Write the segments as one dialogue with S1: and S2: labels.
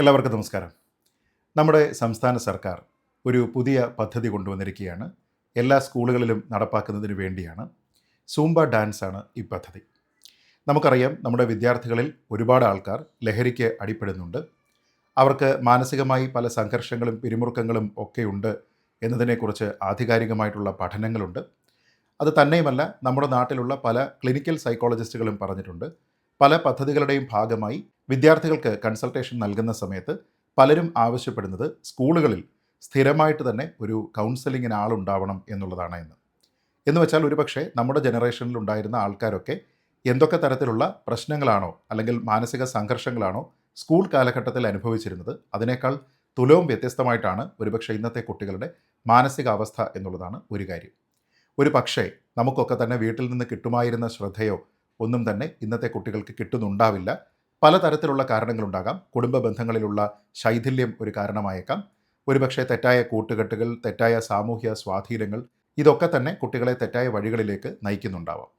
S1: എല്ലാവർക്കും നമസ്കാരം. നമ്മുടെ സംസ്ഥാന സർക്കാർ ഒരു പുതിയ പദ്ധതി കൊണ്ടുവന്നിരിക്കുകയാണ്. എല്ലാ സ്കൂളുകളിലും നടപ്പാക്കുന്നതിന് വേണ്ടിയാണ് സൂംബ ഡാൻസ് ആണ് ഈ പദ്ധതി. നമുക്കറിയാം നമ്മുടെ വിദ്യാർത്ഥികളിൽ ഒരുപാട് ആൾക്കാർ ലഹരിക്ക് അടിപ്പെടുന്നുണ്ട്. അവർക്ക് മാനസികമായി പല സംഘർഷങ്ങളും പിരിമുറുക്കങ്ങളും ഒക്കെയുണ്ട് എന്നതിനെക്കുറിച്ച് ആധികാരികമായിട്ടുള്ള പഠനങ്ങളുണ്ട്. അത് തന്നെയുമല്ല നമ്മുടെ നാട്ടിലുള്ള പല ക്ലിനിക്കൽ സൈക്കോളജിസ്റ്റുകളും പറഞ്ഞിട്ടുണ്ട്. പല പദ്ധതികളുടെയും ഭാഗമായി വിദ്യാർത്ഥികൾക്ക് കൺസൾട്ടേഷൻ നൽകുന്ന സമയത്ത് പലരും ആവശ്യപ്പെടുന്നത് സ്കൂളുകളിൽ സ്ഥിരമായിട്ട് തന്നെ ഒരു കൗൺസിലിങ്ങിന് ആളുണ്ടാവണം എന്നുള്ളതാണ് എന്ന്. എന്ന് വെച്ചാൽ ഒരുപക്ഷെ നമ്മുടെ ജനറേഷനിൽ ഉണ്ടായിരുന്ന ആൾക്കാരൊക്കെ എന്തൊക്കെ തരത്തിലുള്ള പ്രശ്നങ്ങളാണോ അല്ലെങ്കിൽ മാനസിക സംഘർഷങ്ങളാണോ സ്കൂൾ കാലഘട്ടത്തിൽ അനുഭവിച്ചിരുന്നത് അതിനേക്കാൾ തുലവും വ്യത്യസ്തമായിട്ടാണ് ഒരുപക്ഷെ ഇന്നത്തെ കുട്ടികളുടെ മാനസികാവസ്ഥ എന്നുള്ളതാണ് ഒരു കാര്യം. ഒരു പക്ഷേ നമുക്കൊക്കെ തന്നെ വീട്ടിൽ നിന്ന് കിട്ടുമായിരുന്ന ശ്രദ്ധയോ ഒന്നും തന്നെ ഇന്നത്തെ കുട്ടികൾക്ക് കിട്ടുന്നുണ്ടാവില്ല. പലതരത്തിലുള്ള കാരണങ്ങളുണ്ടാകാം. കുടുംബ ബന്ധങ്ങളിലുള്ള ശൈഥില്യം ഒരു കാരണമായേക്കാം. ഒരുപക്ഷെ തെറ്റായ കൂട്ടുകെട്ടുകൾ തെറ്റായ സാമൂഹ്യ സ്വാധീനങ്ങൾ ഇതൊക്കെ തന്നെ കുട്ടികളെ തെറ്റായ വഴികളിലേക്ക് നയിക്കുന്നുണ്ടാവാം.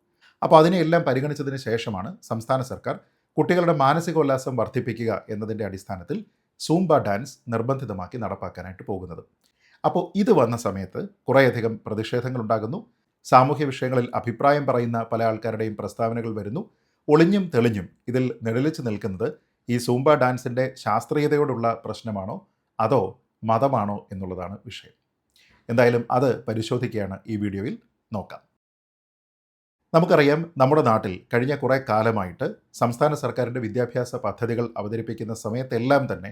S1: അപ്പോൾ അതിനെയെല്ലാം പരിഗണിച്ചതിന് ശേഷമാണ് സംസ്ഥാന സർക്കാർ കുട്ടികളുടെ മാനസികോല്ലാസം വർദ്ധിപ്പിക്കുക എന്നതിന്റെ അടിസ്ഥാനത്തിൽ സൂംബ ഡാൻസ് നിർബന്ധിതമാക്കി നടപ്പാക്കാനായിട്ട് പോകുന്നത്. അപ്പോൾ ഇത് വന്ന സമയത്ത് കുറേയധികം പ്രതിഷേധങ്ങൾ ഉണ്ടാകുന്നു സാമൂഹ്യ വിഷയങ്ങളിൽ അഭിപ്രായം പറയുന്ന പല ആൾക്കാരുടെയും പ്രസ്താവനകൾ വരുന്നു. ഒളിഞ്ഞും തെളിഞ്ഞും ഇതിൽ നിഴലിച്ച് നിൽക്കുന്നത് ഈ സൂംബ ഡാൻസിന്റെ ശാസ്ത്രീയതയോടുള്ള പ്രശ്നമാണോ? അതോ മതമാണോ എന്നുള്ളതാണ് വിഷയം. എന്തായാലും അത് പരിശോധിക്കുകയാണ് ഈ വീഡിയോയിൽ. നോക്കാം. നമുക്കറിയാം നമ്മുടെ നാട്ടിൽ കഴിഞ്ഞ കുറേ കാലമായിട്ട് സംസ്ഥാന സർക്കാരിന്റെ വിദ്യാഭ്യാസ പദ്ധതികൾ അവതരിപ്പിക്കുന്ന സമയത്തെല്ലാം തന്നെ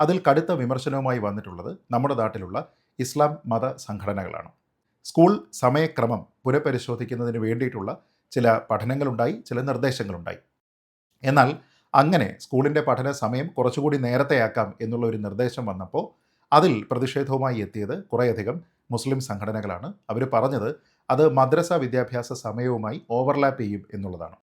S1: അതിൽ കടുത്ത വിമർശനവുമായി വന്നിട്ടുള്ളത് നമ്മുടെ നാട്ടിലുള്ള ഇസ്ലാം മത സംഘടനകളാണ്. സ്കൂൾ സമയക്രമം പുനഃപരിശോധിക്കുന്നതിന് വേണ്ടിയിട്ടുള്ള ചില പഠനങ്ങളുണ്ടായി ചില നിർദ്ദേശങ്ങളുണ്ടായി. എന്നാൽ അങ്ങനെ സ്കൂളിന്റെ പഠന സമയം കുറച്ചുകൂടി നേരത്തെയാക്കാം എന്നുള്ള ഒരു നിർദ്ദേശം വന്നപ്പോൾ അതിൽ പ്രതിഷേധവുമായി എത്തിയത് കുറേയധികം മുസ്ലിം സംഘടനകളാണ്. അവർ പറഞ്ഞത് അത് മദ്രസ വിദ്യാഭ്യാസ സമയവുമായി ഓവർലാപ്പ് ചെയ്യും എന്നുള്ളതാണ്.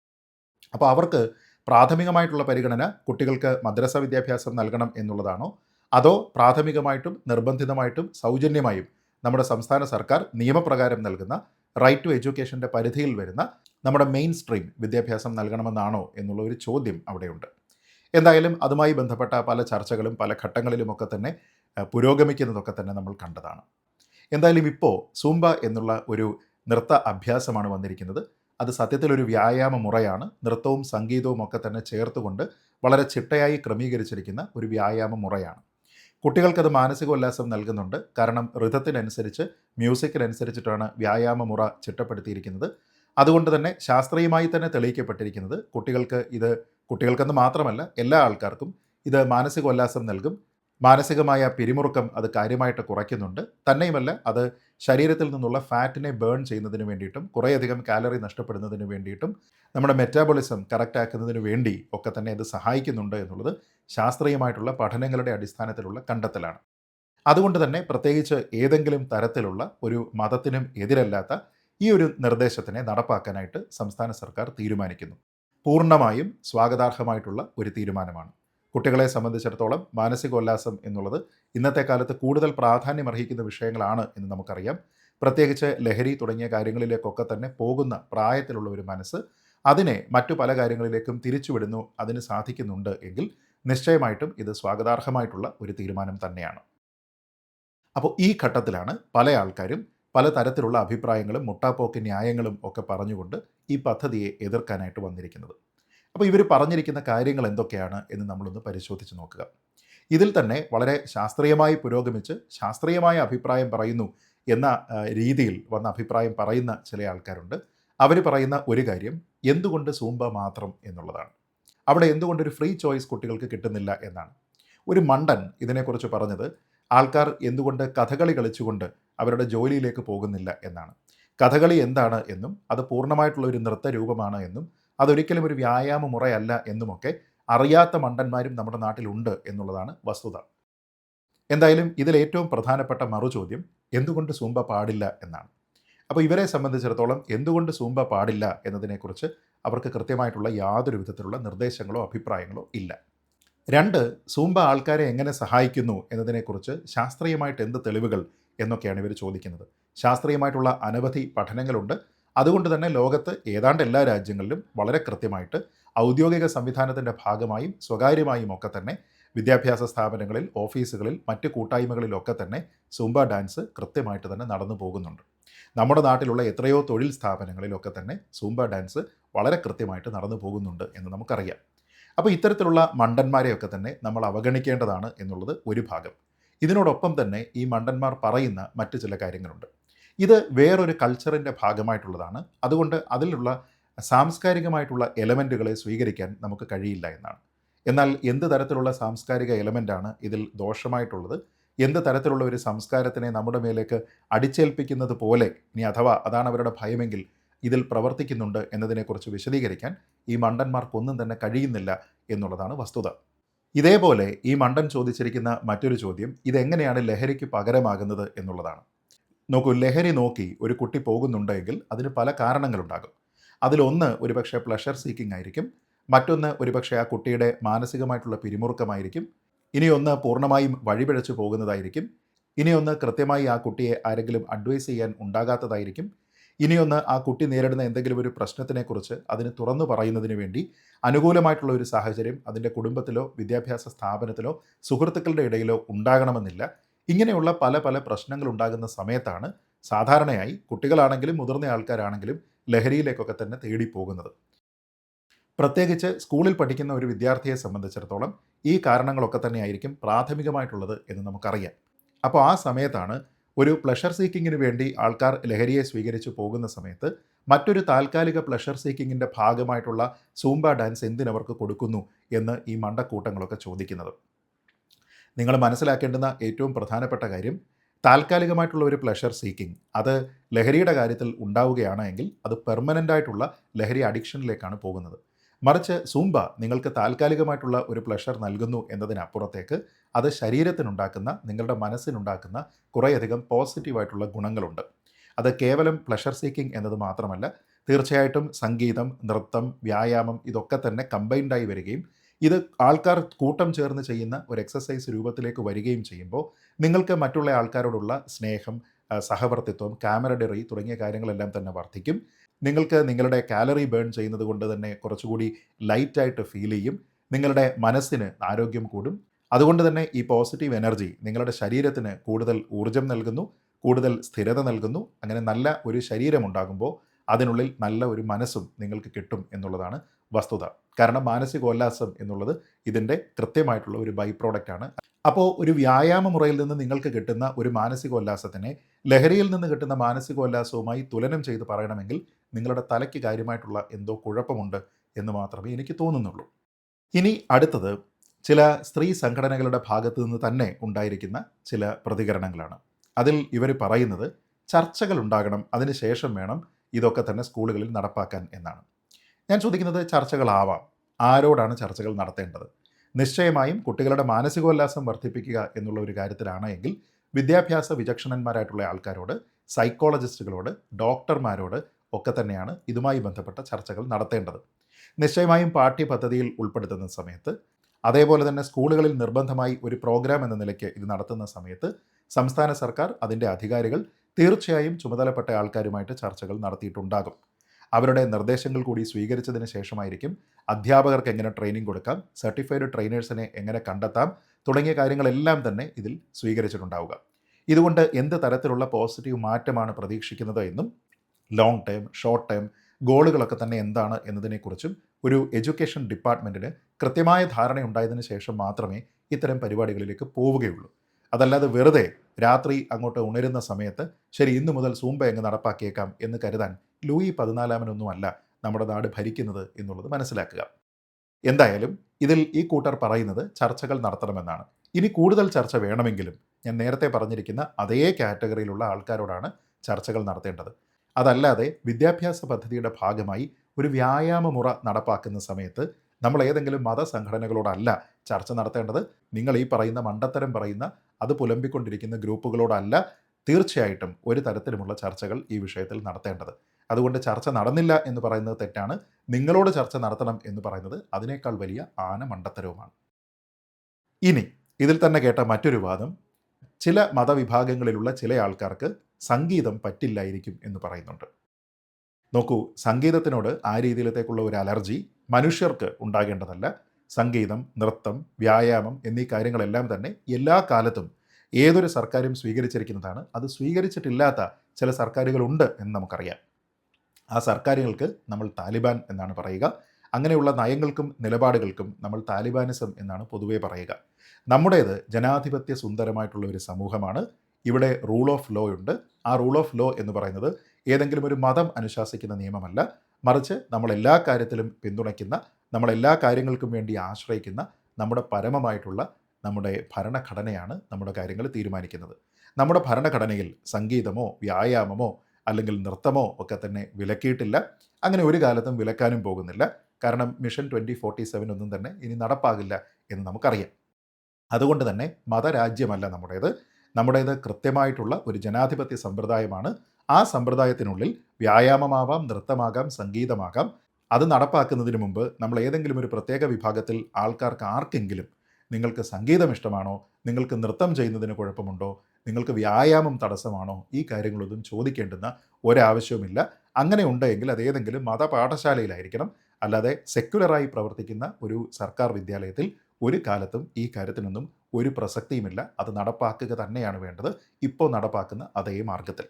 S1: അപ്പോൾ അവർക്ക് പ്രാഥമികമായിട്ടുള്ള പരിഗണന കുട്ടികൾക്ക് മദ്രസ വിദ്യാഭ്യാസം നൽകണം എന്നുള്ളതാണോ? അതോ പ്രാഥമികമായിട്ടും നിർബന്ധിതമായിട്ടും സൗജന്യമായും നമ്മുടെ സംസ്ഥാന സർക്കാർ നിയമപ്രകാരം നൽകുന്ന റൈറ്റ് ടു എഡ്യൂക്കേഷന്റെ പരിധിയിൽ വരുന്ന നമ്മുടെ മെയിൻ സ്ട്രീം വിദ്യാഭ്യാസം നൽകണമെന്നാണോ എന്നുള്ള ഒരു ചോദ്യം അവിടെയുണ്ട്. എന്തായാലും അതുമായി ബന്ധപ്പെട്ട പല ചർച്ചകളും പല ഘട്ടങ്ങളിലുമൊക്കെ തന്നെ പുരോഗമിക്കുന്നതൊക്കെ തന്നെ നമ്മൾ കണ്ടതാണ്. എന്തായാലും ഇപ്പോൾ സൂംബ എന്നുള്ള ഒരു നൃത്ത അഭ്യാസമാണ് വന്നിരിക്കുന്നത്. അത് സത്യത്തിൽ ഒരു വ്യായാമ മുറയാണ്. നൃത്തവും സംഗീതവും ഒക്കെ തന്നെ ചേർത്തുകൊണ്ട് വളരെ ചിട്ടയായി ക്രമീകരിച്ചിരിക്കുന്ന ഒരു വ്യായാമ മുറയാണ്. കുട്ടികൾക്കത് മാനസികോല്ലാസം നൽകുന്നുണ്ട്. കാരണം ഋതത്തിനനുസരിച്ച് മ്യൂസിക്കിനനുസരിച്ചിട്ടാണ് വ്യായാമ മുറ ചിട്ടപ്പെടുത്തിയിരിക്കുന്നത്. അതുകൊണ്ട് തന്നെ ശാസ്ത്രീയമായി തന്നെ തെളിയിക്കപ്പെട്ടിരിക്കുന്നത് കുട്ടികൾക്ക് ഇത് കുട്ടികൾക്കെന്ന് മാത്രമല്ല എല്ലാ ആൾക്കാർക്കും ഇത് മാനസികോല്ലാസം നൽകും. മാനസികമായ പിരിമുറുക്കം അത് കാര്യമായിട്ട് കുറയ്ക്കുന്നുണ്ട്. തന്നെയുമല്ല അത് ശരീരത്തിൽ നിന്നുള്ള ഫാറ്റിനെ ബേൺ ചെയ്യുന്നതിന് വേണ്ടിയിട്ടും കുറേയധികം കാലറി നഷ്ടപ്പെടുന്നതിന് വേണ്ടിയിട്ടും നമ്മുടെ മെറ്റാബോളിസം കറക്റ്റ് ആക്കുന്നതിന് വേണ്ടി ഒക്കെ തന്നെ ഇത് സഹായിക്കുന്നുണ്ട് എന്നുള്ളത് ശാസ്ത്രീയമായിട്ടുള്ള പഠനങ്ങളുടെ അടിസ്ഥാനത്തിലുള്ള കണ്ടെത്തലാണ്. അതുകൊണ്ട് തന്നെ പ്രത്യേകിച്ച് ഏതെങ്കിലും തരത്തിലുള്ള ഒരു മതത്തിനും എതിരല്ലാത്ത ഈ ഒരു നിർദ്ദേശത്തിനെ നടപ്പാക്കാനായിട്ട് സംസ്ഥാന സർക്കാർ തീരുമാനിക്കുന്നു. പൂർണമായും സ്വാഗതാർഹമായിട്ടുള്ള ഒരു തീരുമാനമാണ്. കുട്ടികളെ സംബന്ധിച്ചിടത്തോളം മാനസികോല്ലാസം എന്നുള്ളത് ഇന്നത്തെ കാലത്ത് കൂടുതൽ പ്രാധാന്യം അർഹിക്കുന്ന വിഷയങ്ങളാണ് എന്ന് നമുക്കറിയാം. പ്രത്യേകിച്ച് ലഹരി തുടങ്ങിയ കാര്യങ്ങളിലേക്കൊക്കെ തന്നെ പോകുന്ന പ്രായത്തിലുള്ള ഒരു മനസ്സ് അതിനെ മറ്റു പല കാര്യങ്ങളിലേക്കും തിരിച്ചുവിടുന്നു അതിന് സാധിക്കുന്നുണ്ട് എങ്കിൽ നിശ്ചയമായിട്ടും ഇത് സ്വാഗതാർഹമായിട്ടുള്ള ഒരു തീരുമാനം തന്നെയാണ്. അപ്പോൾ ഈ ഘട്ടത്തിലാണ് പല ആൾക്കാരും പല തരത്തിലുള്ള അഭിപ്രായങ്ങളും മുട്ടാപ്പോക്ക് ന്യായങ്ങളും ഒക്കെ പറഞ്ഞുകൊണ്ട് ഈ പദ്ധതിയെ എതിർക്കാനായിട്ട് വന്നിരിക്കുന്നത്. അപ്പോൾ ഇവർ പറഞ്ഞിരിക്കുന്ന കാര്യങ്ങൾ എന്തൊക്കെയാണ് എന്ന് നമ്മളൊന്ന് പരിശോധിച്ച് നോക്കുക. ഇതിൽ തന്നെ വളരെ ശാസ്ത്രീയമായി പുരോഗമിച്ച് ശാസ്ത്രീയമായ അഭിപ്രായം പറയുന്നു എന്ന രീതിയിൽ വന്ന അഭിപ്രായം പറയുന്ന ചില ആൾക്കാരുണ്ട്. അവർ പറയുന്ന ഒരു കാര്യം എന്തുകൊണ്ട് സൂമ്പ മാത്രം എന്നുള്ളതാണ്. അവിടെ എന്തുകൊണ്ട് ഒരു ഫ്രീ ചോയ്സ് കുട്ടികൾക്ക് കിട്ടുന്നില്ല എന്നാണ്. ഒരു മണ്ടൻ ഇതിനെക്കുറിച്ച് പറഞ്ഞത് ആൾക്കാർ എന്തുകൊണ്ട് കഥകളി കളിച്ചുകൊണ്ട് അവരുടെ ജോലിയിലേക്ക് പോകുന്നില്ല എന്നാണ്. കഥകളി എന്താണ് എന്നും അത് പൂർണമായിട്ടുള്ള ഒരു നൃത്ത രൂപമാണ് എന്നും അതൊരിക്കലും ഒരു വ്യായാമ മുറയല്ല എന്നുമൊക്കെ അറിയാത്ത മണ്ടന്മാരും നമ്മുടെ നാട്ടിലുണ്ട് എന്നുള്ളതാണ് വസ്തുത. എന്തായാലും ഇതിൽ ഏറ്റവും പ്രധാനപ്പെട്ട മറുചോദ്യം എന്തുകൊണ്ട് സൂമ്പ പാടില്ല എന്നാണ്. അപ്പോൾ ഇവരെ സംബന്ധിച്ചിടത്തോളം എന്തുകൊണ്ട് സൂമ്പ പാടില്ല എന്നതിനെക്കുറിച്ച് അവർക്ക് കൃത്യമായിട്ടുള്ള യാതൊരു വിധത്തിലുള്ള നിർദ്ദേശങ്ങളോ അഭിപ്രായങ്ങളോ ഇല്ല. രണ്ട് സൂമ്പ ആൾക്കാരെ എങ്ങനെ സഹായിക്കുന്നു എന്നതിനെക്കുറിച്ച് ശാസ്ത്രീയമായിട്ട് എന്ത് തെളിവുകൾ എന്നൊക്കെയാണ് ഇവർ ചോദിക്കുന്നത്. ശാസ്ത്രീയമായിട്ടുള്ള അനവധി പഠനങ്ങളുണ്ട്. അതുകൊണ്ട് തന്നെ ലോകത്ത് ഏതാണ്ട് എല്ലാ രാജ്യങ്ങളിലും വളരെ കൃത്യമായിട്ട് ഔദ്യോഗിക സംവിധാനത്തിന്റെ ഭാഗമായും സ്വകാര്യമായും ഒക്കെ തന്നെ വിദ്യാഭ്യാസ സ്ഥാപനങ്ങളിൽ ഓഫീസുകളിൽ മറ്റ് കൂട്ടായ്മകളിലൊക്കെ തന്നെ സുംബ ഡാൻസ് കൃത്യമായിട്ട് തന്നെ നടന്നു പോകുന്നുണ്ട്. നമ്മുടെ നാട്ടിലുള്ള എത്രയോ തൊഴിൽ സ്ഥാപനങ്ങളിലൊക്കെ തന്നെ സൂംബ ഡാൻസ് വളരെ കൃത്യമായിട്ട് നടന്നു പോകുന്നുണ്ട് എന്ന് നമുക്കറിയാം. അപ്പോൾ ഇത്തരത്തിലുള്ള മണ്ടന്മാരെയൊക്കെ തന്നെ നമ്മൾ അവഗണിക്കേണ്ടതാണ് എന്നുള്ളത് ഒരു ഭാഗം. ഇതിനോടൊപ്പം തന്നെ ഈ മണ്ടന്മാർ പറയുന്ന മറ്റു ചില കാര്യങ്ങളുണ്ട്. ഇത് വേറൊരു കൾച്ചറിന്റെ ഭാഗമായിട്ടുള്ളതാണ്. അതുകൊണ്ട് അതിലുള്ള സാംസ്കാരികമായിട്ടുള്ള എലമെന്റുകളെ സ്വീകരിക്കാൻ നമുക്ക് കഴിയില്ല എന്നാണ്. എന്നാൽ എന്ത് തരത്തിലുള്ള സാംസ്കാരിക എലമെന്റാണ് ഇതിൽ ദോഷമായിട്ടുള്ളത്? എന്ത് തരത്തിലുള്ള ഒരു സംസ്കാരത്തിനെ നമ്മുടെ മേലേക്ക് അടിച്ചേൽപ്പിക്കുന്നത് പോലെ ഇനി അഥവാ അതാണ് അവരുടെ ഭയമെങ്കിൽ ഇതിൽ പ്രവർത്തിക്കുന്നുണ്ട് എന്നതിനെക്കുറിച്ച് വിശദീകരിക്കാൻ ഈ മണ്ടന്മാർക്കൊന്നും തന്നെ കഴിയുന്നില്ല എന്നുള്ളതാണ് വസ്തുത. ഇതേപോലെ ഈ മണ്ടൻ ചോദിച്ചിരിക്കുന്ന മറ്റൊരു ചോദ്യം ഇതെങ്ങനെയാണ് ലഹരിക്ക് പകരമാകുന്നത് എന്നുള്ളതാണ്. നോക്കൂ ലഹരി നോക്കി ഒരു കുട്ടി പോകുന്നുണ്ടെങ്കിൽ അതിന് പല കാരണങ്ങളുണ്ടാകും. അതിലൊന്ന് ഒരുപക്ഷെ പ്ലഷർ സീക്കിംഗ് ആയിരിക്കും മറ്റൊന്ന് ഒരുപക്ഷെ ആ കുട്ടിയുടെ മാനസികമായിട്ടുള്ള പിരിമുറുക്കമായിരിക്കും ഇനിയൊന്ന് പൂർണമായും വഴിപിഴച്ചു പോകുന്നതായിരിക്കും ഇനിയൊന്ന് കൃത്യമായി ആ കുട്ടിയെ ആരെങ്കിലും അഡ്വൈസ് ചെയ്യാൻ ഉണ്ടാകാത്തതായിരിക്കും ഇനിയൊന്ന് ആ കുട്ടി നേരിടുന്ന എന്തെങ്കിലും ഒരു പ്രശ്നത്തിനെക്കുറിച്ച് അതിന് തുറന്നു പറയുന്നതിന് വേണ്ടി അനുകൂലമായിട്ടുള്ള ഒരു സാഹചര്യം അതിന്റെ കുടുംബത്തിലോ വിദ്യാഭ്യാസ സ്ഥാപനത്തിലോ സുഹൃത്തുക്കളുടെ ഇടയിലോ ഉണ്ടാകണമെന്നില്ല. ഇങ്ങനെയുള്ള പല പല പ്രശ്നങ്ങൾ ഉണ്ടാകുന്ന സമയത്താണ് സാധാരണയായി കുട്ടികളാണെങ്കിലും മുതിർന്ന ആൾക്കാരാണെങ്കിലും ലഹരിയിലേക്കൊക്കെ തന്നെ തേടി പോകുന്നത് പ്രത്യേകിച്ച് സ്കൂളിൽ പഠിക്കുന്ന ഒരു വിദ്യാർത്ഥിയെ സംബന്ധിച്ചിടത്തോളം ഈ കാരണങ്ങളൊക്കെ തന്നെയായിരിക്കും പ്രാഥമികമായിട്ടുള്ളത് എന്ന് നമുക്കറിയാം. അപ്പോൾ ആ സമയത്താണ് ഒരു പ്ലഷർ സീക്കിങ്ങിന് വേണ്ടി ആൾക്കാർ ലഹരിയെ സ്വീകരിച്ചു പോകുന്ന സമയത്ത് മറ്റൊരു താൽക്കാലിക പ്ലഷർ സീക്കിങ്ങിന്റെ ഭാഗമായിട്ടുള്ള സൂംബ ഡാൻസ് എന്തിനവർക്ക് കൊടുക്കുന്നു എന്ന് ഈ മണ്ടക്കൂട്ടങ്ങളൊക്കെ ചോദിക്കുന്നത്. നിങ്ങൾ മനസ്സിലാക്കേണ്ടുന്ന ഏറ്റവും പ്രധാനപ്പെട്ട കാര്യം താൽക്കാലികമായിട്ടുള്ള ഒരു പ്ലഷർ സീക്കിംഗ് അത് ലഹരിയുടെ കാര്യത്തിൽ ഉണ്ടാവുകയാണെങ്കിൽ അത് പെർമനന്റ് ആയിട്ടുള്ള ലഹരി അഡിക്ഷനിലേക്കാണ് പോകുന്നത്. മറിച്ച് സൂംബ നിങ്ങൾക്ക് താൽക്കാലികമായിട്ടുള്ള ഒരു പ്ലഷർ നൽകുന്നു എന്നതിനപ്പുറത്തേക്ക് അത് ശരീരത്തിനുണ്ടാക്കുന്ന നിങ്ങളുടെ മനസ്സിനുണ്ടാക്കുന്ന കുറേയധികം പോസിറ്റീവായിട്ടുള്ള ഗുണങ്ങളുണ്ട്. അത് കേവലം പ്ലഷർ സീക്കിംഗ് എന്നത് മാത്രമല്ല തീർച്ചയായിട്ടും സംഗീതം നൃത്തം വ്യായാമം ഇതൊക്കെ തന്നെ കമ്പൈൻഡായി വരികയും ഇത് ആൾക്കാർ കൂട്ടം ചേർന്ന് ചെയ്യുന്ന ഒരു എക്സസൈസ് രൂപത്തിലേക്ക് വരികയും ചെയ്യുമ്പോൾ നിങ്ങൾക്ക് മറ്റുള്ള ആൾക്കാരോടുള്ള സ്നേഹം സഹവർത്തിത്വം കാമറഡറി തുടങ്ങിയ കാര്യങ്ങളെല്ലാം തന്നെ വർദ്ധിക്കും. നിങ്ങൾക്ക് നിങ്ങളുടെ കാലറി ബേൺ ചെയ്യുന്നത് കൊണ്ട് തന്നെ കുറച്ചുകൂടി ലൈറ്റായിട്ട് ഫീൽ ചെയ്യും. നിങ്ങളുടെ മനസ്സിന് ആരോഗ്യം കൂടും. അതുകൊണ്ട് തന്നെ ഈ പോസിറ്റീവ് എനർജി നിങ്ങളുടെ ശരീരത്തിന് കൂടുതൽ ഊർജം നൽകുന്നു കൂടുതൽ സ്ഥിരത നൽകുന്നു. അങ്ങനെ നല്ല ഒരു ശരീരമുണ്ടാകുമ്പോൾ അതിനുള്ളിൽ നല്ല ഒരു മനസ്സും നിങ്ങൾക്ക് കിട്ടും എന്നുള്ളതാണ് വസ്തുത. കാരണം മാനസികോല്ലാസം എന്നുള്ളത് ഇതിന്റെ കൃത്യമായിട്ടുള്ള ഒരു ബൈ പ്രോഡക്റ്റാണ് അപ്പോൾ ഒരു വ്യായാമ മുറയിൽ നിന്ന് നിങ്ങൾക്ക് കിട്ടുന്ന ഒരു മാനസികോല്ലാസത്തിനെ ലഹരിയിൽ നിന്ന് കിട്ടുന്ന മാനസികോല്ലാസവുമായി തുലനം ചെയ്ത് പറയണമെങ്കിൽ നിങ്ങളുടെ തലയ്ക്ക് കാര്യമായിട്ടുള്ള എന്തോ കുഴപ്പമുണ്ട് എന്ന് മാത്രമേ എനിക്ക് തോന്നുന്നുള്ളൂ. ഇനി അടുത്തത് ചില സ്ത്രീ സംഘടനകളുടെ ഭാഗത്തു നിന്ന് തന്നെ ഉണ്ടായിരിക്കുന്ന ചില പ്രതികരണങ്ങളാണ്. അതിൽ ഇവർ പറയുന്നത് ചർച്ചകൾ ഉണ്ടാകണം അതിനുശേഷം വേണം ഇതൊക്കെ തന്നെ സ്കൂളുകളിൽ നടപ്പാക്കാൻ എന്നാണ്. ഞാൻ ചോദിക്കുന്നത് ചർച്ചകളാവാം. ആരോടാണ് ചർച്ചകൾ നടത്തേണ്ടത്? നിശ്ചയമായും കുട്ടികളുടെ മാനസികോല്ലാസം വർദ്ധിപ്പിക്കുക എന്നുള്ള ഒരു കാര്യത്തിലാണ് എങ്കിൽ വിദ്യാഭ്യാസ വിചക്ഷണന്മാരായിട്ടുള്ള ആൾക്കാരോട് സൈക്കോളജിസ്റ്റുകളോട് ഡോക്ടർമാരോട് ഒക്കെ തന്നെയാണ് ഇതുമായി ബന്ധപ്പെട്ട ചർച്ചകൾ നടത്തേണ്ടത്. നിശ്ചയമായും പാഠ്യപദ്ധതിയിൽ ഉൾപ്പെടുത്തുന്ന സമയത്ത് അതേപോലെ തന്നെ സ്കൂളുകളിൽ നിർബന്ധമായി ഒരു പ്രോഗ്രാം എന്ന നിലയ്ക്ക് ഇത് നടത്തുന്ന സമയത്ത് സംസ്ഥാന സർക്കാർ അതിന്റെ അധികാരികൾ തീർച്ചയായും ചുമതലപ്പെട്ട ആൾക്കാരുമായിട്ട് ചർച്ചകൾ നടത്തിയിട്ടുണ്ടാകും. അവരുടെ നിർദ്ദേശങ്ങൾ കൂടി സ്വീകരിച്ചതിന് ശേഷമായിരിക്കും അധ്യാപകർക്ക് എങ്ങനെ ട്രെയിനിങ് കൊടുക്കാം സർട്ടിഫൈഡ് ട്രെയിനേഴ്സിനെ എങ്ങനെ കണ്ടെത്താം തുടങ്ങിയ കാര്യങ്ങളെല്ലാം തന്നെ ഇതിൽ സ്വീകരിച്ചിട്ടുണ്ടാവുക. ഇതുകൊണ്ട് എന്ത് തരത്തിലുള്ള പോസിറ്റീവ് മാറ്റമാണ് പ്രതീക്ഷിക്കുന്നത് എന്നും ലോങ് ടേം ഷോർട്ട് ടേം ഗോളുകളൊക്കെ തന്നെ എന്താണ് എന്നതിനെക്കുറിച്ചും ഒരു എഡ്യൂക്കേഷൻ ഡിപ്പാർട്ട്മെന്റിന് കൃത്യമായ ധാരണ ഉണ്ടായതിനു ശേഷം മാത്രമേ ഇത്തരം പരിപാടികളിലേക്ക് പോവുകയുള്ളൂ. അതല്ലാതെ വെറുതെ രാത്രി അങ്ങോട്ട് ഉണരുന്ന സമയത്ത് ശരി ഇന്നു മുതൽ സൂംബ എങ്ങ് നടപ്പാക്കിയേക്കാം എന്ന് കരുതാൻ ലൂയി പതിനാലാമനൊന്നുമല്ല നമ്മുടെ നാട് ഭരിക്കുന്നത് എന്നുള്ളത് മനസ്സിലാക്കുക. എന്തായാലും ഇതിൽ ഈ കൂട്ടർ പറയുന്നത് ചർച്ചകൾ നടത്തണമെന്നാണ്. ഇനി കൂടുതൽ ചർച്ച വേണമെങ്കിലും ഞാൻ നേരത്തെ പറഞ്ഞിരിക്കുന്ന അതേ കാറ്റഗറിയിലുള്ള ആൾക്കാരോടാണ് ചർച്ചകൾ നടത്തേണ്ടത്. അതല്ലാതെ വിദ്യാഭ്യാസ പദ്ധതിയുടെ ഭാഗമായി ഒരു വ്യായാമമുറ നടപ്പാക്കുന്ന സമയത്ത് നമ്മൾ ഏതെങ്കിലും മതസംഘടനകളോടല്ല ചർച്ച നടത്തേണ്ടത്. നിങ്ങൾ ഈ പറയുന്ന മണ്ടത്തരം പറയുന്ന അത് പുലമ്പിക്കൊണ്ടിരിക്കുന്ന ഗ്രൂപ്പുകളോടല്ല തീർച്ചയായിട്ടും ഒരു തരത്തിലുമുള്ള ചർച്ചകൾ ഈ വിഷയത്തിൽ നടത്തേണ്ടത്. അതുകൊണ്ട് ചർച്ച നടന്നില്ല എന്ന് പറയുന്നത് തെറ്റാണ്. നിങ്ങളോട് ചർച്ച നടത്തണം എന്ന് പറയുന്നത് അതിനേക്കാൾ വലിയ ആന മണ്ടത്തരവുമാണ്. ഇനി ഇതിൽ തന്നെ കേട്ട മറ്റൊരു വാദം ചില മതവിഭാഗങ്ങളിലുള്ള ചില ആൾക്കാർക്ക് സംഗീതം പറ്റില്ലായിരിക്കും എന്ന് പറയുന്നുണ്ട്. നോക്കൂ സംഗീതത്തിനോട് ആ രീതിയിലത്തേക്കുള്ള ഒരു അലർജി മനുഷ്യർക്ക് ഉണ്ടാകേണ്ടതല്ല. സംഗീതം നൃത്തം വ്യായാമം എന്നീ കാര്യങ്ങളെല്ലാം തന്നെ എല്ലാ കാലത്തും ഏതൊരു സർക്കാരും സ്വീകരിച്ചിരിക്കുന്നതാണ്. അത് സ്വീകരിച്ചിട്ടില്ലാത്ത ചില സർക്കാരുകളുണ്ട് എന്ന് നമുക്കറിയാം. ആ സർക്കാരുകൾക്ക് നമ്മൾ താലിബാൻ എന്നാണ് പറയുക. അങ്ങനെയുള്ള നയങ്ങൾക്കും നിലപാടുകൾക്കും നമ്മൾ താലിബാനിസം എന്നാണ് പൊതുവേ പറയുക. നമ്മുടേത് ജനാധിപത്യ സുന്ദരമായിട്ടുള്ള ഒരു സമൂഹമാണ്. ഇവിടെ റൂൾ ഓഫ് ലോ ഉണ്ട്. ആ റൂൾ ഓഫ് ലോ എന്ന് പറയുന്നത് ഏതെങ്കിലും ഒരു മതം അനുശാസിക്കുന്ന നിയമമല്ല. മറിച്ച് നമ്മൾ എല്ലാ കാര്യത്തിലും പിന്തുണയ്ക്കുന്ന നമ്മൾ എല്ലാ കാര്യങ്ങൾക്കും വേണ്ടി ആശ്രയിക്കുന്ന നമ്മുടെ പരമമായിട്ടുള്ള നമ്മുടെ ഭരണഘടനയാണ് നമ്മുടെ കാര്യങ്ങൾ തീരുമാനിക്കുന്നത്. നമ്മുടെ ഭരണഘടനയിൽ സംഗീതമോ വ്യായാമമോ അല്ലെങ്കിൽ നൃത്തമോ ഒക്കെ തന്നെ വിലക്കിയിട്ടില്ല. അങ്ങനെ ഒരു കാലത്തും വിലക്കാനും പോകുന്നില്ല. കാരണം മിഷൻ ട്വന്റി ഫോർട്ടി സെവൻ ഒന്നും തന്നെ ഇനി നടപ്പാകില്ല എന്ന് നമുക്കറിയാം. അതുകൊണ്ട് തന്നെ മതരാജ്യമല്ല നമ്മുടേത്. നമ്മുടേത് കൃത്യമായിട്ടുള്ള ഒരു ജനാധിപത്യ സമ്പ്രദായമാണ്. ആ സമ്പ്രദായത്തിനുള്ളിൽ വ്യായാമമാവാം നൃത്തമാകാം സംഗീതമാകാം. അത് നടപ്പാക്കുന്നതിന് മുമ്പ് നമ്മൾ ഏതെങ്കിലും ഒരു പ്രത്യേക വിഭാഗത്തിൽ ആൾക്കാർക്ക് ആർക്കെങ്കിലും നിങ്ങൾക്ക് സംഗീതം ഇഷ്ടമാണോ നിങ്ങൾക്ക് നൃത്തം ചെയ്യുന്നതിന് കുഴപ്പമുണ്ടോ നിങ്ങൾക്ക് വ്യായാമം തടസ്സമാണോ ഈ കാര്യങ്ങളൊന്നും ചോദിക്കേണ്ടുന്ന ഒരാവശ്യവുമില്ല. അങ്ങനെ ഉണ്ടെങ്കിൽ അത് ഏതെങ്കിലും മതപാഠശാലയിലായിരിക്കണം. അല്ലാതെ സെക്യുലറായി പ്രവർത്തിക്കുന്ന ഒരു സർക്കാർ വിദ്യാലയത്തിൽ ഒരു കാലത്തും ഈ കാര്യത്തിനൊന്നും ഒരു പ്രസക്തിയുമില്ല. അത് നടപ്പാക്കുക തന്നെയാണ് വേണ്ടത്. ഇപ്പോൾ നടപ്പാക്കുന്ന അതേ മാർഗത്തിൽ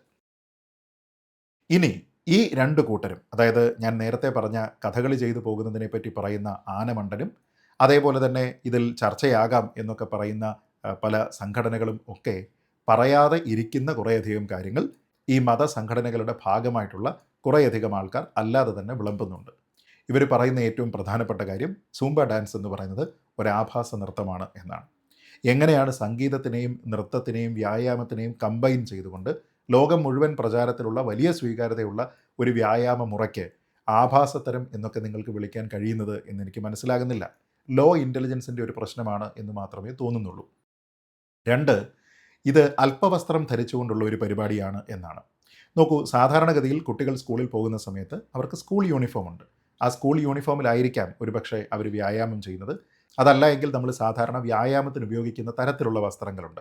S1: ഇനി ഈ രണ്ട് കൂട്ടരും അതായത് ഞാൻ നേരത്തെ പറഞ്ഞ കഥകളി ചെയ്തു പോകുന്നതിനെ പറ്റി പറയുന്ന ആനമണ്ടനും അതേപോലെ തന്നെ ഇതിൽ ചർച്ചയാകാം എന്നൊക്കെ പറയുന്ന പല സംഘടനകളും ഒക്കെ പറയാതെ ഇരിക്കുന്ന കുറേയധികം കാര്യങ്ങൾ ഈ മതസംഘടനകളുടെ ഭാഗമായിട്ടുള്ള കുറേയധികം ആൾക്കാർ അല്ലാതെ തന്നെ വിളമ്പുന്നുണ്ട്. ഇവർ പറയുന്ന ഏറ്റവും പ്രധാനപ്പെട്ട കാര്യം സൂംബ ഡാൻസ് എന്ന് പറയുന്നത് ഒരാഭാസ നൃത്തമാണ് എന്നാണ്. എങ്ങനെയാണ് സംഗീതത്തിനെയും നൃത്തത്തിനെയും വ്യായാമത്തിനെയും കമ്പൈൻ ചെയ്തുകൊണ്ട് ലോകം മുഴുവൻ പ്രചാരത്തിലുള്ള വലിയ സ്വീകാര്യതയുള്ള ഒരു വ്യായാമ മുറയ്ക്ക് ആഭാസത്തരം എന്നൊക്കെ നിങ്ങൾക്ക് വിളിക്കാൻ കഴിയുന്നത് എന്ന് എനിക്ക് മനസ്സിലാകുന്നില്ല. ലോ ഇന്റലിജൻസിന്റെ ഒരു പ്രശ്നമാണ് എന്ന് മാത്രമേ തോന്നുന്നുള്ളൂ. രണ്ട് ഇത് അല്പവസ്ത്രം ധരിച്ചുകൊണ്ടുള്ള ഒരു പരിപാടിയാണ് എന്നാണ്. നോക്കൂ സാധാരണഗതിയിൽ കുട്ടികൾ സ്കൂളിൽ പോകുന്ന സമയത്ത് അവർക്ക് സ്കൂൾ യൂണിഫോം ഉണ്ട്. ആ സ്കൂൾ യൂണിഫോമിലായിരിക്കാം ഒരുപക്ഷെ അവർ വ്യായാമം ചെയ്യുന്നത്. അതല്ല എങ്കിൽ നമ്മൾ സാധാരണ വ്യായാമത്തിന് ഉപയോഗിക്കുന്ന തരത്തിലുള്ള വസ്ത്രങ്ങളുണ്ട്.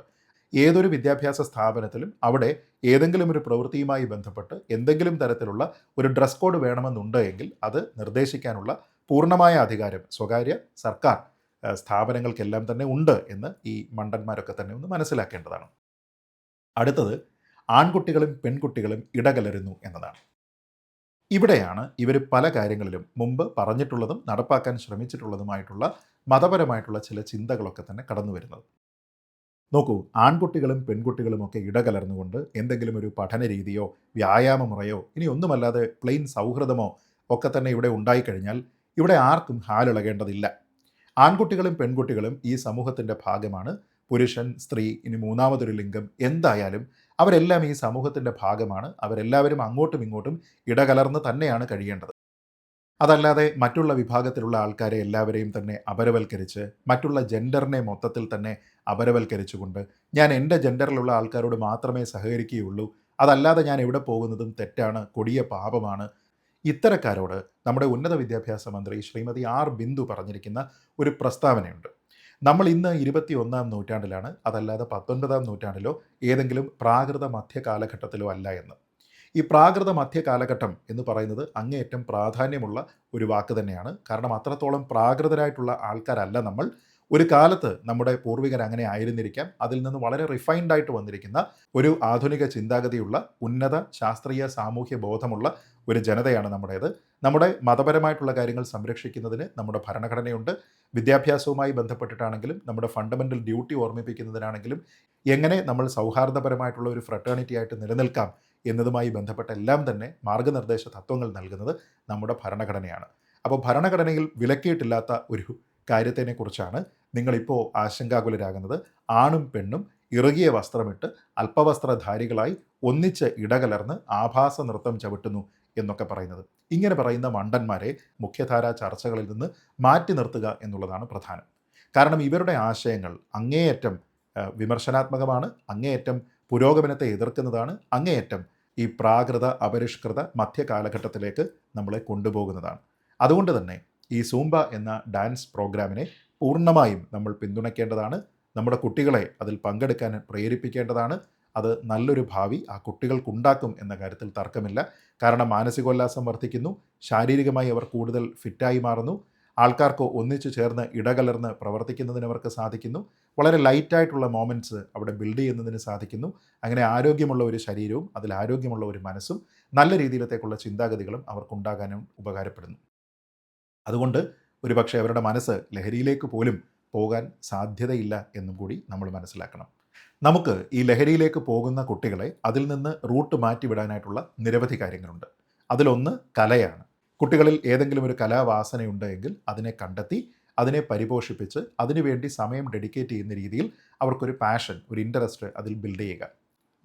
S1: ഏതൊരു വിദ്യാഭ്യാസ സ്ഥാപനത്തിലും അവിടെ ഏതെങ്കിലും ഒരു പ്രവൃത്തിയുമായി ബന്ധപ്പെട്ട് എന്തെങ്കിലും തരത്തിലുള്ള ഒരു ഡ്രസ് കോഡ് വേണമെന്നുണ്ട് എങ്കിൽ അത് നിർദ്ദേശിക്കാനുള്ള പൂർണമായ അധികാരം സ്വകാര്യ സർക്കാർ സ്ഥാപനങ്ങൾക്കെല്ലാം തന്നെ ഉണ്ട് എന്ന് ഈ മണ്ടന്മാരൊക്കെ തന്നെ ഒന്ന് മനസ്സിലാക്കേണ്ടതാണ്. അടുത്തത് ആൺകുട്ടികളും പെൺകുട്ടികളും ഇടകലരുന്നു എന്നതാണ്. ഇവിടെയാണ് ഇവർ പല കാര്യങ്ങളിലും മുമ്പ് പറഞ്ഞിട്ടുള്ളതും നടപ്പാക്കാൻ ശ്രമിച്ചിട്ടുള്ളതുമായിട്ടുള്ള മതപരമായിട്ടുള്ള ചില ചിന്തകളൊക്കെ തന്നെ കടന്നു വരുന്നത് നോക്കൂ ആൺകുട്ടികളും പെൺകുട്ടികളും ഒക്കെ ഇടകലർന്നുകൊണ്ട് എന്തെങ്കിലും ഒരു പഠന രീതിയോ വ്യായാമ മുറയോ ഇനി ഒന്നുമല്ലാതെ പ്ലെയിൻ സൗഹൃദമോ ഒക്കെ തന്നെ ഇവിടെ ഉണ്ടായിക്കഴിഞ്ഞാൽ ഇവിടെ ആർക്കും ഹാലിളകേണ്ടതില്ല. ആൺകുട്ടികളും പെൺകുട്ടികളും ഈ സമൂഹത്തിന്റെ ഭാഗമാണ്. പുരുഷൻ സ്ത്രീ ഇനി മൂന്നാമതൊരു ലിംഗം എന്തായാലും അവരെല്ലാം ഈ സമൂഹത്തിന്റെ ഭാഗമാണ്. അവരെല്ലാവരും അങ്ങോട്ടും ഇങ്ങോട്ടും ഇടകലർന്ന് തന്നെയാണ് കഴിയേണ്ടത്. അതല്ലാതെ മറ്റുള്ള വിഭാഗത്തിലുള്ള ആൾക്കാരെ എല്ലാവരെയും തന്നെ അപരവൽക്കരിച്ച് മറ്റുള്ള ജെൻഡറിനെ മൊത്തത്തിൽ തന്നെ അപരവൽക്കരിച്ചുകൊണ്ട് ഞാൻ എന്റെ ജെൻഡറിലുള്ള ആൾക്കാരോട് മാത്രമേ സഹകരിക്കുകയുള്ളൂ. അതല്ലാതെ ഞാൻ എവിടെ പോകുന്നതും തെറ്റാണ് കൊടിയ പാപമാണ്. ഇത്തരക്കാരോട് നമ്മുടെ ഉന്നത വിദ്യാഭ്യാസ മന്ത്രി ശ്രീമതി ആർ ബിന്ദു പറഞ്ഞിരിക്കുന്ന ഒരു പ്രസ്താവനയുണ്ട്. നമ്മൾ ഇന്ന് ഇരുപത്തി ഒന്നാം നൂറ്റാണ്ടിലാണ് അതല്ലാതെ പത്തൊൻപതാം നൂറ്റാണ്ടിലോ ഏതെങ്കിലും പ്രാകൃത മധ്യകാലഘട്ടത്തിലോ അല്ല എന്ന്. ഈ പ്രാകൃത മധ്യ കാലഘട്ടം എന്ന് പറയുന്നത് അങ്ങേയറ്റം പ്രാധാന്യമുള്ള ഒരു വാക്ക് തന്നെയാണ്. കാരണം അത്രത്തോളം പ്രാകൃതരായിട്ടുള്ള ആൾക്കാരല്ല നമ്മൾ. ഒരു കാലത്ത് നമ്മുടെ പൂർവികർ അങ്ങനെ ആയിരുന്നിരിക്കാം. അതിൽ നിന്ന് വളരെ റിഫൈൻഡ് ആയിട്ട് വന്നിരിക്കുന്ന ഒരു ആധുനിക ചിന്താഗതിയുള്ള ഉന്നത ശാസ്ത്രീയ സാമൂഹ്യ ബോധമുള്ള ഒരു ജനതയാണ് നമ്മുടേത്. നമ്മുടെ മതപരമായിട്ടുള്ള കാര്യങ്ങൾ സംരക്ഷിക്കുന്നതിന് നമ്മുടെ ഭരണഘടനയുണ്ട്. വിദ്യാഭ്യാസവുമായി ബന്ധപ്പെട്ടിട്ടാണെങ്കിലും നമ്മുടെ ഫണ്ടമെന്റൽ ഡ്യൂട്ടി ഓർമ്മിപ്പിക്കുന്നതിനാണെങ്കിലും എങ്ങനെ നമ്മൾ സൗഹാർദ്ദപരമായിട്ടുള്ള ഒരു ഫ്രട്ടേണിറ്റി ആയിട്ട് നിലനിൽക്കാം എന്നതുമായി ബന്ധപ്പെട്ട എല്ലാം തന്നെ മാർഗനിർദ്ദേശ തത്വങ്ങൾ നൽകുന്നത് നമ്മുടെ ഭരണഘടനയാണ്. അപ്പോൾ ഭരണഘടനയിൽ വിലക്കിയിട്ടില്ലാത്ത ഒരു കാര്യത്തിനെക്കുറിച്ചാണ് നിങ്ങളിപ്പോൾ ആശങ്കാകുലരാകുന്നത്. ആണും പെണ്ണും ഇറുകിയ വസ്ത്രമിട്ട് അല്പവസ്ത്രധാരികളായി ഒന്നിച്ച് ഇടകലർന്ന് ആഭാസ നൃത്തം ചവിട്ടുന്നു എന്നൊക്കെ പറയുന്നത്. ഇങ്ങനെ പറയുന്ന മണ്ടന്മാരെ മുഖ്യധാരാ ചർച്ചകളിൽ നിന്ന് മാറ്റി നിർത്തുക എന്നുള്ളതാണ് പ്രധാനം. കാരണം ഇവരുടെ ആശയങ്ങൾ അങ്ങേയറ്റം വിമർശനാത്മകമാണ് അങ്ങേയറ്റം പുരോഗമനത്തെ എതിർക്കുന്നതാണ് അങ്ങേയറ്റം ഈ പ്രാകൃത അപരിഷ്കൃത മധ്യകാലഘട്ടത്തിലേക്ക് നമ്മളെ കൊണ്ടുപോകുന്നതാണ്. അതുകൊണ്ട് തന്നെ ഈ സൂംബ എന്ന ഡാൻസ് പ്രോഗ്രാമിനെ പൂർണമായും നമ്മൾ പിന്തുണയ്ക്കേണ്ടതാണ്. നമ്മുടെ കുട്ടികളെ അതിൽ പങ്കെടുക്കാൻ പ്രേരിപ്പിക്കേണ്ടതാണ്. അത് നല്ലൊരു ഭാവി ആ കുട്ടികൾക്കുണ്ടാക്കും എന്ന കാര്യത്തിൽ തർക്കമില്ല. കാരണം മാനസികോല്ലാസം വർദ്ധിക്കുന്നു. ശാരീരികമായി അവർ കൂടുതൽ ഫിറ്റായി മാറുന്നു. ആൾക്കാർക്ക് ഒന്നിച്ചു ചേർന്ന് ഇടകലർന്ന് പ്രവർത്തിക്കുന്നതിന് അവർക്ക് സാധിക്കുന്നു. വളരെ ലൈറ്റായിട്ടുള്ള മോമെന്റ്സ് അവിടെ ബിൽഡ് ചെയ്യുന്നതിന് സാധിക്കുന്നു. അങ്ങനെ ആരോഗ്യമുള്ള ഒരു ശരീരവും അതിൽ ആരോഗ്യമുള്ള ഒരു മനസ്സും നല്ല രീതിയിലത്തേക്കുള്ള ചിന്താഗതികളും അവർക്കുണ്ടാകാനും ഉപകാരപ്പെടുന്നു. അതുകൊണ്ട് ഒരുപക്ഷെ അവരുടെ മനസ്സ് ലഹരിയിലേക്ക് പോലും പോകാൻ സാധ്യതയില്ല എന്നും കൂടി നമ്മൾ മനസ്സിലാക്കണം. നമുക്ക് ഈ ലഹരിയിലേക്ക് പോകുന്ന കുട്ടികളെ അതിൽ നിന്ന് റൂട്ട് മാറ്റിവിടാനായിട്ടുള്ള നിരവധി കാര്യങ്ങളുണ്ട്. അതിലൊന്ന് കലയാണ്. കുട്ടികളിൽ ഏതെങ്കിലും ഒരു കലാവാസനയുണ്ട് എങ്കിൽ അതിനെ കണ്ടെത്തി അതിനെ പരിപോഷിപ്പിച്ച് അതിനുവേണ്ടി സമയം ഡെഡിക്കേറ്റ് ചെയ്യുന്ന രീതിയിൽ അവർക്കൊരു പാഷൻ ഒരു ഇൻട്രസ്റ്റ് അതിൽ ബിൽഡ് ചെയ്യുക.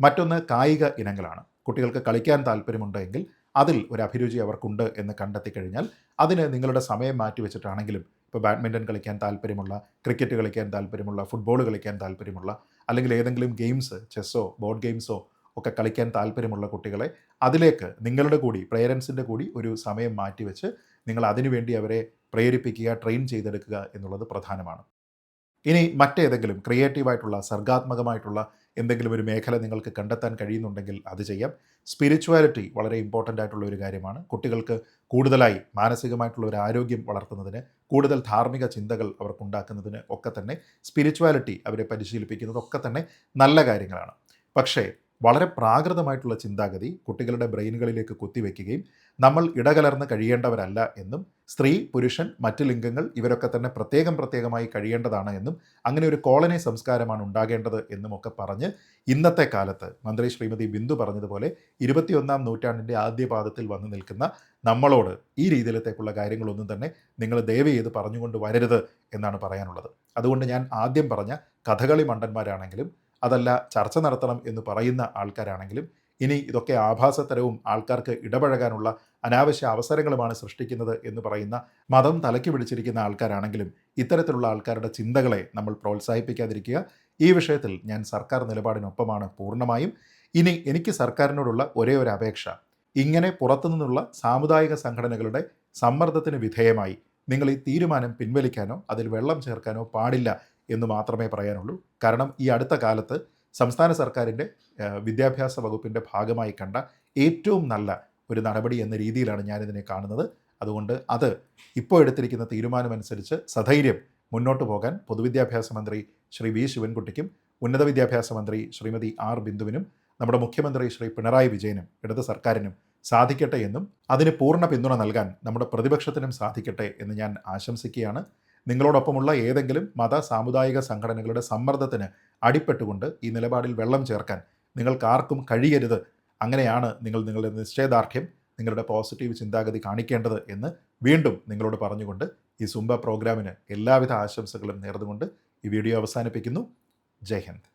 S1: മറ്റൊന്ന് കായിക ഇനങ്ങളാണ്. കുട്ടികൾക്ക് കളിക്കാൻ താല്പര്യമുണ്ടെങ്കിൽ അതിൽ ഒരു അഭിരുചി അവർക്കുണ്ട് എന്ന് കണ്ടെത്തി കഴിഞ്ഞാൽ അതിന് നിങ്ങളുടെ സമയം മാറ്റി വെച്ചിട്ടാണെങ്കിലും ഇപ്പോൾ ബാഡ്മിന്റൺ കളിക്കാൻ താല്പര്യമുള്ള ക്രിക്കറ്റ് കളിക്കാൻ താല്പര്യമുള്ള ഫുട്ബോൾ കളിക്കാൻ താല്പര്യമുള്ള അല്ലെങ്കിൽ ഏതെങ്കിലും ഗെയിംസ് ചെസ്സോ ബോർഡ് ഗെയിംസോ ഒക്കെ കളിക്കാൻ താല്പര്യമുള്ള കുട്ടികളെ അതിലേക്ക് നിങ്ങളുടെ കൂടി പേരൻസിന്റെ കൂടി ഒരു സമയം മാറ്റിവെച്ച് നിങ്ങൾ അതിനുവേണ്ടി അവരെ പ്രേരിപ്പിക്കുക ട്രെയിൻ ചെയ്തെടുക്കുക എന്നുള്ളത് പ്രധാനമാണ്. ഇനി മറ്റേതെങ്കിലും ക്രിയേറ്റീവായിട്ടുള്ള സർഗാത്മകമായിട്ടുള്ള എന്തെങ്കിലും ഒരു മേഖല നിങ്ങൾക്ക് കണ്ടെത്താൻ കഴിയുന്നുണ്ടെങ്കിൽ അത് ചെയ്യാം. സ്പിരിച്വാലിറ്റി വളരെ ഇമ്പോർട്ടന്റ് ആയിട്ടുള്ള ഒരു കാര്യമാണ്. കുട്ടികൾക്ക് കൂടുതലായി മാനസികമായിട്ടുള്ള ഒരു ആരോഗ്യം വളർത്തുന്നതിന് കൂടുതൽ ധാർമ്മിക ചിന്തകൾ അവർക്കുണ്ടാക്കുന്നതിന് ഒക്കെ തന്നെ സ്പിരിച്വാലിറ്റി അവരെ പരിശീലിപ്പിക്കുന്നതൊക്കെ തന്നെ നല്ല കാര്യങ്ങളാണ്. പക്ഷേ വളരെ പ്രാകൃതമായിട്ടുള്ള ചിന്താഗതി കുട്ടികളുടെ ബ്രെയിനുകളിലേക്ക് കുത്തിവെക്കുകയും നമ്മൾ ഇടകലർന്ന് കഴിയേണ്ടവരല്ല എന്നും സ്ത്രീ പുരുഷൻ മറ്റ് ലിംഗങ്ങൾ ഇവരൊക്കെ തന്നെ പ്രത്യേകം പ്രത്യേകമായി കഴിയേണ്ടതാണ് എന്നും അങ്ങനെ ഒരു കോളനി സംസ്കാരമാണ് ഉണ്ടാകേണ്ടത് എന്നും ഒക്കെ പറഞ്ഞ് ഇന്നത്തെ കാലത്ത് മന്ത്രി ശ്രീമതി ബിന്ദു പറഞ്ഞതുപോലെ ഇരുപത്തിയൊന്നാം നൂറ്റാണ്ടിന്റെ ആദ്യ പാദത്തിൽ വന്നു നിൽക്കുന്ന നമ്മളോട് ഈ രീതിയിലത്തേക്കുള്ള കാര്യങ്ങളൊന്നും തന്നെ നിങ്ങൾ ദയവ് ചെയ്ത് പറഞ്ഞുകൊണ്ട് വരരുത് എന്നാണ് പറയാനുള്ളത്. അതുകൊണ്ട് ഞാൻ ആദ്യം പറഞ്ഞ കഥകളി മണ്ടന്മാരാണെങ്കിലും അതല്ല ചർച്ച നടത്തണം എന്ന് പറയുന്ന ആൾക്കാരാണെങ്കിലും ഇനി ഇതൊക്കെ ആഭാസതരവും ആൾക്കാർക്ക് ഇടപഴകാനുള്ള അനാവശ്യ അവസരങ്ങളുമാണ് സൃഷ്ടിക്കുന്നത് എന്ന് പറയുന്ന മതം തലയ്ക്ക് പിടിച്ചിരിക്കുന്ന ആൾക്കാരാണെങ്കിലും ഇത്തരത്തിലുള്ള ആൾക്കാരുടെ ചിന്തകളെ നമ്മൾ പ്രോത്സാഹിപ്പിക്കാതിരിക്കുക. ഈ വിഷയത്തിൽ ഞാൻ സർക്കാർ നിലപാടിനൊപ്പമാണ് പൂർണമായും. ഇനി എനിക്ക് സർക്കാരിനോടുള്ള ഒരേ ഒരു അപേക്ഷ. ഇങ്ങനെ പുറത്തുനിന്നുള്ള സാമുദായിക സംഘടനകളുടെ സമ്മർദ്ദത്തിന് വിധേയമായി. നിങ്ങൾ ഈ തീരുമാനം പിൻവലിക്കാനോ അതിൽ വെള്ളം ചേർക്കാനോ പാടില്ല എന്ന് മാത്രമേ പറയാനുള്ളൂ. കാരണം ഈ അടുത്ത കാലത്ത് സംസ്ഥാന സർക്കാരിന്റെ വിദ്യാഭ്യാസ വകുപ്പിന്റെ ഭാഗമായി കണ്ട ഏറ്റവും നല്ല ഒരു നടപടി എന്ന രീതിയിലാണ് ഞാനിതിനെ കാണുന്നത്. അതുകൊണ്ട് അത് ഇപ്പോൾ എടുത്തിരിക്കുന്ന തീരുമാനമനുസരിച്ച് സധൈര്യം മുന്നോട്ട് പോകാൻ പൊതുവിദ്യാഭ്യാസ മന്ത്രി ശ്രീ വി ശിവൻകുട്ടിക്കും ഉന്നത വിദ്യാഭ്യാസ മന്ത്രി ശ്രീമതി ആർ ബിന്ദുവിനും നമ്മുടെ മുഖ്യമന്ത്രി ശ്രീ പിണറായി വിജയനും ഇടത് സർക്കാരിനും സാധിക്കട്ടെ എന്നും അതിന് പൂർണ പിന്തുണ നൽകാൻ നമ്മുടെ പ്രതിപക്ഷത്തിനും സാധിക്കട്ടെ എന്ന് ഞാൻ ആശംസിക്കുകയാണ്. നിങ്ങളോടൊപ്പമുള്ള ഏതെങ്കിലും മത സാമുദായിക സംഘടനകളുടെ സമ്മർദ്ദത്തിന് അടിപ്പെട്ടുകൊണ്ട് ഈ നിലപാടിൽ വെള്ളം ചേർക്കാൻ നിങ്ങൾക്ക് ആർക്കും കഴിയരുത്. അങ്ങനെയാണ് നിങ്ങൾ നിങ്ങളുടെ നിശ്ചയദാർഢ്യം നിങ്ങളുടെ പോസിറ്റീവ് ചിന്താഗതി കാണിക്കേണ്ടത് എന്ന് വീണ്ടും നിങ്ങളോട് പറഞ്ഞുകൊണ്ട് ഈ സുംബ പ്രോഗ്രാമിന് എല്ലാവിധ ആശംസകളും നേർന്നുകൊണ്ട് ഈ വീഡിയോ അവസാനിപ്പിക്കുന്നു. ജയ് ഹിന്ദ്.